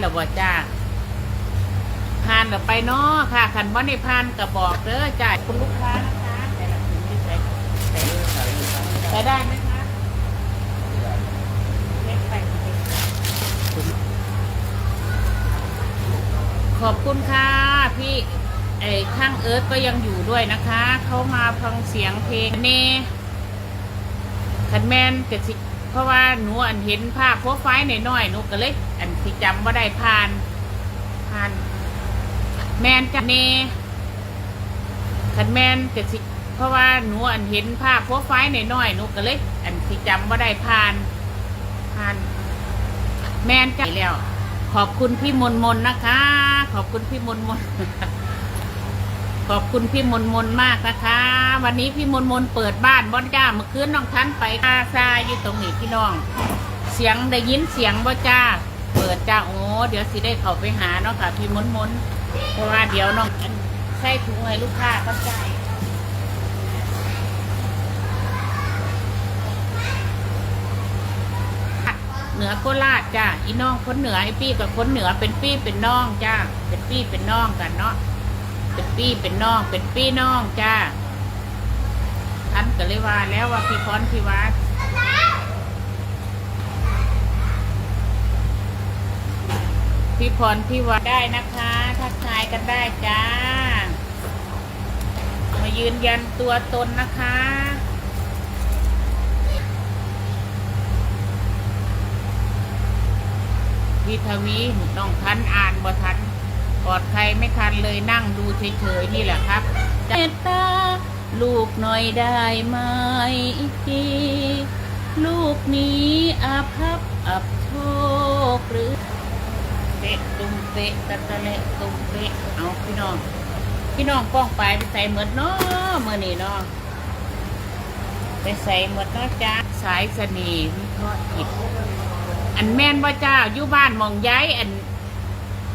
หรือบ่จ้าผ่านหรือไปเนาะค่ะขันว่าในผ่านก็บอกเด้อจ่ายคุณลูกค้านะคะแต่ละถุงที่ใส่ใส่ได้ไหมคะเล็กไปขอบคุณค่ะพี่ไอ้ข้างเอิร์ธก็ยังอยู่ด้วยนะคะ เขามาฟังเสียงเพลงเน่ขันแมนกสิเพ ราะว่าหนูอันเห็นภาพโปรไฟล์หน่อยๆหนูก็เลย อันที่จำว่าได้ผ่านผ่าน แมนจะเน่ขันแมนกสิเพราะว่าหนูอันเห็นภาพโปรไฟล์หน่อยๆหนูก็เลย อันที่จำว่าได้ผ่านผ่าน แมนจะแล้ว ขอบคุณพี่มนมนนะคะ ขอบคุณพี่มนมน ขอบคุณพี่มนมนมากนะคะ วันนี้พี่มนมนเปิดบ้านบ่จ้าเมื่อคืนน้องทันไปอาซาอยู่ตรงนี้พี่น้อง เสียงได้ยินเสียงบ่จ้า เปิดจ้าโอ้เดี๋ยวสิได้เข้าไปหาเนาะค่ะ พี่มนมนเพราะว่าเดี๋ยวน้องใส่ถุงให้ลูกค้าเข้าใจเหนือโคราชจ้าอีน้องคนเหนือไอปี้กับคนเหนือเป็นปี้เป็นน้องจ้าเป็นปี้เป็นน้องกันเนาะ เป็นปี้เป็นน้อง เป็นปี้น้องจ้าท่านก็เลยว่าแล้วว่าพี่พรพี่วัดพี่พรพี่วัดได้นะคะทักทายกันได้จ้า มายืนยันตัวตนนะคะพี่ทวีน้องทันอ่านบ่ทัน กอดใครไม่คันเลยนั่งดูเฉยๆนี่แหละครับเมตตาลูกหน่อยได้ไหมจีลูกนี้อาภัพอับโชคหรือเตะตุมเตะตะตะเละตุมเตะเอาพี่น้อง พี่น้องป้องไปไปใส่เหมือนเนาะเมื่อนี้เนาะไปใส่เหมือนเนาะจ้าสายเสน่ห์วิเคราะห์จิตอันแม่นว่าจ้าอยู่บ้านมองย้ายอัน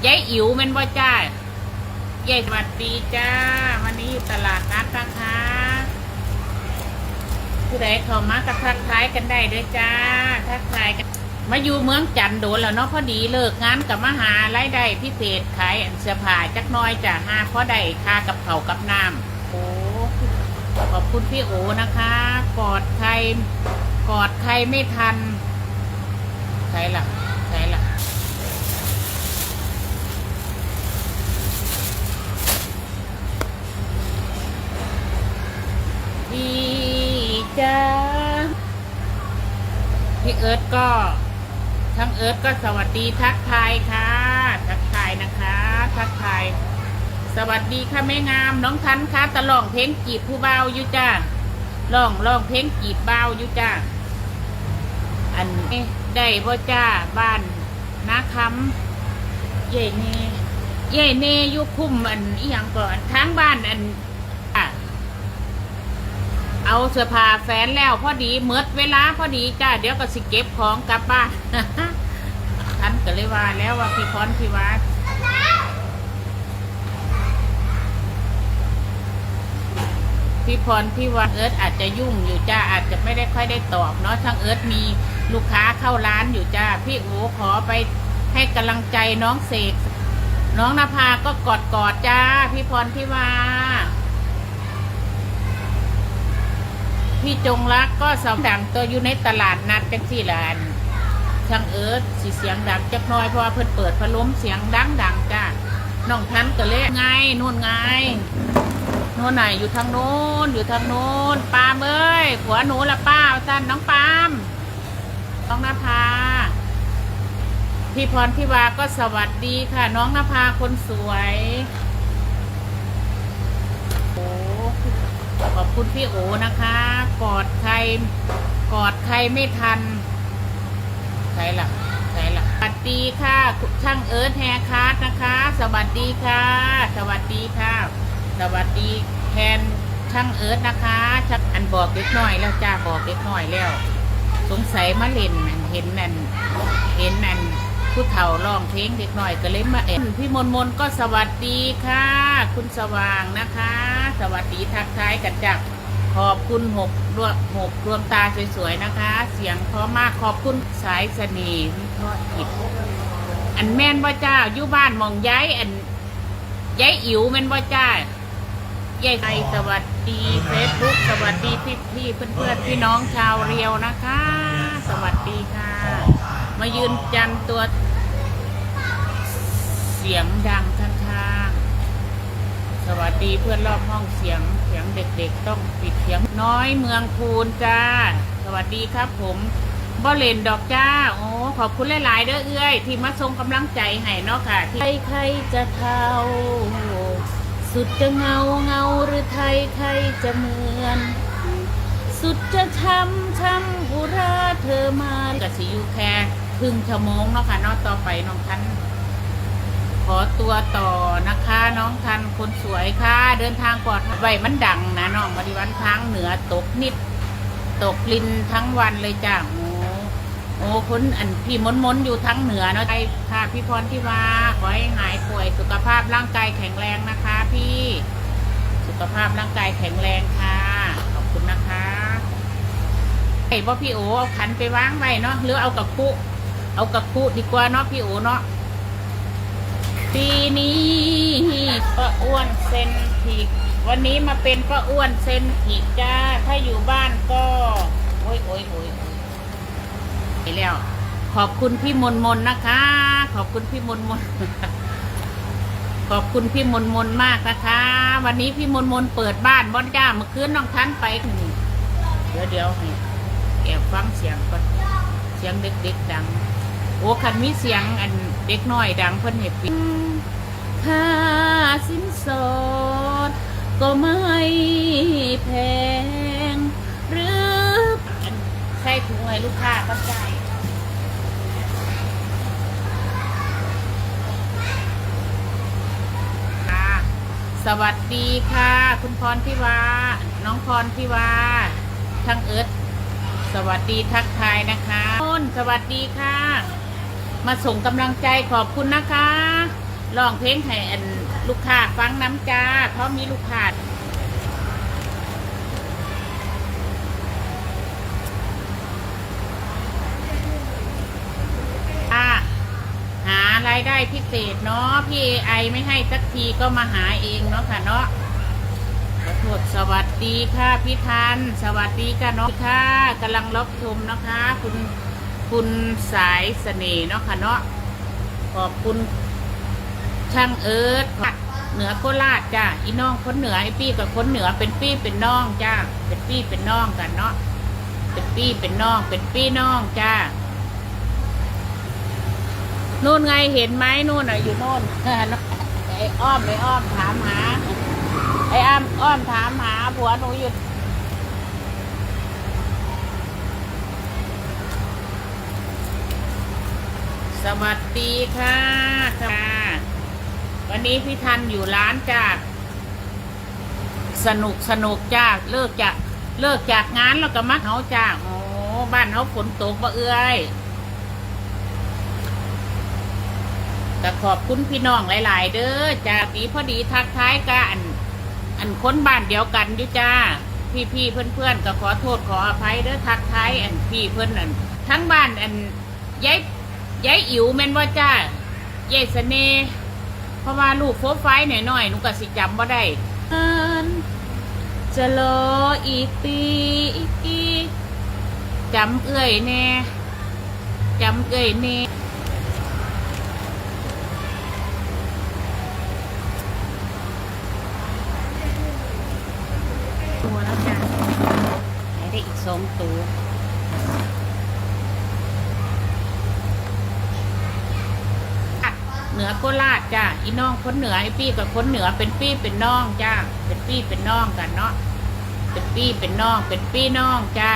ยายอิ๋วแมันว่าจ้ายายสวัสดีจ้า วันนี้อยู่ตลาดนัดนะคะผู้ใดเข้ามากระทักทายกันได้ด้วยจ้า ทักทายกันมาอยู่เมืองจันโดนแล้วเนาะพอดีเลิกงานกับมาหารายได้พิเศษขายอันเสื้อผ้าจักน้อยจ้ะห้าพอได้ค่ากับเขากับน้ำโอ้ขอบคุณพี่โอนะคะ กอดใครกอดใครไม่ทันใครล่ะใครล่ะ พี่จ้าพี่เอิร์ธก็ทั้งเอิร์ธก็สวัสดีทักทายค่ะ ทักทายนะคะ ทักทาย สวัสดีค่ะแม่งามน้องทันค่ะตะลองเพลงจีบผู้เบาอยู่จ้าลองลองเพลงจีบเบาอยู่จ้าอันนี้ได้บ่จ้าบ้านนาคำเย่เนเย่เนอยุคุ้มอันอีหยังก่อนทางบ้านอัน เอาเสื้อผ้าแฟนแล้วพอดีเมดเวลาพอดีจ้าเดี๋ยวก็สิเก็บของกลับบ้านท่านก็เลยว่าแล้วว่าพี่พรพี่วัดพี่พรพี่วัดเอิร์ธอาจจะยุ่งอยู่จ้าอาจจะไม่ได้ค่อยได้ตอบเนาะทั้งเอิร์ธมีลูกค้าเข้าร้านอยู่จ้าพี่โอขอไปให้กำลังใจน้องเสกน้องนภาก็กอดกอดจ้า พี่พรพี่วา พี่จงรักก็สาวดังตัวอยู่ในตลาดนัดจังสี่ละอันช่างเอิร์ธสีเสียงดังจักน้อยเพราะว่าเพิ่นเปิดพัดลมเสียงดังดังจ้าน้องทันก็เลยไงนู่นไงนู่นไหนอยู่ทางโน้นอยู่ทางโน้นปามเอ้ยผัวหนูละป้าท่านน้องปามน้องนภาพี่พรพี่วาก็สวัสดีค่ะ น้องนภาคนสวย โอ้ ขอบคุณพี่โอนะคะ กอดใครกอดใครไม่ทันใครล่ะใครล่ะสวัสดีค่ะช่างเอิร์ธแฮร์คัทนะคะ สวัสดีค่ะ สวัสดีค่ะ สวัสดีแทนช่างเอิร์ธนะคะชักอันบอกเด็กน้อยแล้วจ้าบอกเด็กน้อยแล้ว สงสัยมาเล่นนั่นเห็นนั่นเห็นนั่นผู้เฒ่าร้องเพลงเด็กน้อยก็เลยมาเอ็นพี่มนมนก็สวัสดีค่ะ คุณสว่างนะคะ ทักทายกันจากขอบคุณหกดวงหกดวงตาสวยๆนะคะ เสียงเพราะมากขอบคุณสายเสน่ห์วิเคราะห์จิตอันแม่นบ่จ้าอยู่บ้านมองย้ายอันย้ายอิ๋วแม่นบ่จ้ายายไทยสวัสดีเฟซบุ๊กสวัสดีพี่พี่เพื่อนเพื่อนๆพี่น้องชาวเรียวนะคะ สวัสดีค่ะ มายืนจันตัว เสียงดังข้าง สวัสดีเพื่อนรอบห้องเสียงเสียงเด็กๆ ต้องปิดเสียงน้อยเมืองคูนจ้า สวัสดีครับผมบ่เลนดอกจ้า โอ้ขอบคุณหลายๆเด้อเอื้อย ที่มาส่งกำลังใจให้เนาะค่ะที่ใครใครจะเท่า สุดจะเงาเงาหรือไทยใครจะเหมือน สุดจะช้ำช้ำอุราเธอมากะสิอยู่แค่ครึ่งชั่วโมงเนาะค่ะนาะต่อไปน้องทัน ขอตัวต่อนะคะ น้องทันคนสวยค่ะ เดินทางปลอดภัยไว้มันดังนะน้องบริวันทางเหนือตกนิด ตกลินทั้งวันเลยจ้าโอ้โอ้คนอันพี่มนมนอยู่ทั้งเหนือเนาะไปค่ะพี่พรที่ว่าขอให้หายป่วยสุขภาพร่างกายแข็งแรงนะคะ พี่ สุขภาพร่างกายแข็งแรงค่ะขอบคุณนะคะไอ้บ่พี่โอเอาขันไปวางไว้เนาะหรือเอากับคุเอากับคุดีกว่าเนาะพี่โอเนาะ ปีนี้ป้าอ้วนเซนผิก วันนี้มาเป็นป้าอ้วนเซนผิกจ้า ถ้าอยู่บ้านก็โอ้ยโอ้ยโอ้ยโอ้ยไปแล้ว ขอบคุณพี่มนมนนะคะ ขอบคุณพี่มนมนขอบคุณพี่มนมนมากนะคะ วันนี้พี่มนมนเปิดบ้านบอนจ้าเมื่อคืนน้องทันไปเดี๋ยวเดี๋ยวแอบฟังเสียงก่อนเสียงเด็กๆดัง โอ้คันมีเสียงอัน เด็กน้อยดังเพิ่นเห็บปิดค่าสินสอด ก็ไม่แพง หรืออันใช่ถุงให้ลูกค้าก็ใช่ค่ะสวัสดีค่ะ คุณพรทิวา น้องพรทิวา ทั้งเอิร์ธสวัสดีทักทายนะคะต้นสวัสดีค่ะ มาส่งกำลังใจขอบคุณนะคะร้องเพลงให้ลูกค้าฟังน้ำจ้าเพราะมีลูกค้าอ่าหารายได้พิเศษเนาะพี่ไอไม่ให้สักทีก็มาหาเองเนาะค่ะเนาะขอโทษสวัสดีค่ะพี่ทัน สวัสดีค่ะน้องค่ะกำลังรับชมนะคะ คุณ คุณสายเสน่ห์เนาะค่ะเนาะขอบคุณช่างเอิร์ธเหนือโคราชจ้าอีน้องคนเหนือไอปี้กับคนเหนือเป็นปี้เป็นน้องจ้าเป็นปี้เป็นน้องกันเนาะเป็นปี้เป็นน้อง เป็นปี้น้องจ้านู่นไงเห็นไหมนู่นอะอยู่นู่นไอ้อ้อมไอ้อ้อมถามหาไอ้อ้อมอ้อมถามหาผัวหนูอยู่ สวัสดีค่ะค่ะ วันนี้พี่ทันอยู่ร้านจ้าสนุกสนุกจ้าเลิกจากเลิกจากงานแล้วก็มาเขาจ้าโอ้บ้านเขาฝนตกบ่เอื้อยแต่ขอบคุณพี่น้องหลาย ๆ เด้อจ้าปีพอดีทักท้ายกันอันอันบ้านเดียวกันอยู่จ้า พี่พี่เพื่อนเพื่อนๆก็ขอโทษขออภัยเด้อทักท้ายอันพี่เพื่อนอันทั้งบ้านอันยาย ยายอิ๋วแม่นว่าจ้ายายเสน่ห์เพราะว่าลูกโฟไฟหน่อยหนูก็สิจำว่าได้จะรออีกปีอีกจำเอื้อยแน่จำเอื้อยแน่ตัวแล้วจ้ะให้ได้อีกสองตัว เห นือโคราชจ้าอีน้องคนเหนือไอปี้กับคนเหนือเป็นปี้เป็นน้องจ้าเป็นปี้เป็นน้องกันเนาะเป็นปี้เป็นน้อง เป็นปี้น้องจ้า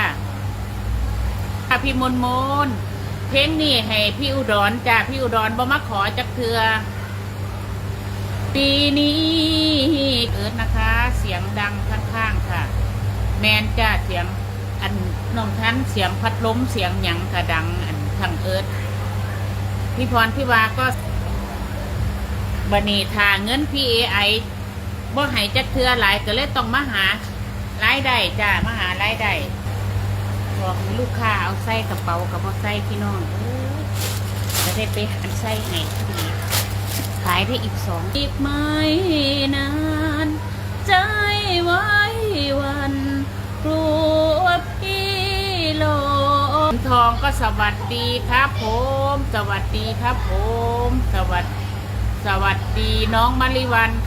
ค่ะพี่มนมนเพลงนี้ให้พี่อุดรจ้าพี่อุดรบ่มาขอจักเถือปีนี้เอิร์ดนะคะ เสียงดังข้างๆค่ะ แมนจ้าเสียงอันน้องท่านเสียงพัดล้มเสียงหยังกระดังอันทางเอิร์ดพี่พรพี่วาก็ บันนี้ทาเงินพี่เอไอบ่ให้จักเทือหลายก็เลยต้องมาหารายได้จ้ามาหารายได้บอกให้ลูกค้าเอาใส่กระเป๋ากับบ่ใส่พี่น้องเอ้ยได้ไปหันไส้ไงพอดีขายได้อีกสองอีกไม่นาน ใจไว้วันกลัวพี่หลงทองก็สวัสดีครับผม สวัสดีครับผม สวัสดี สวัสดีน้องมะลิวันค่ะ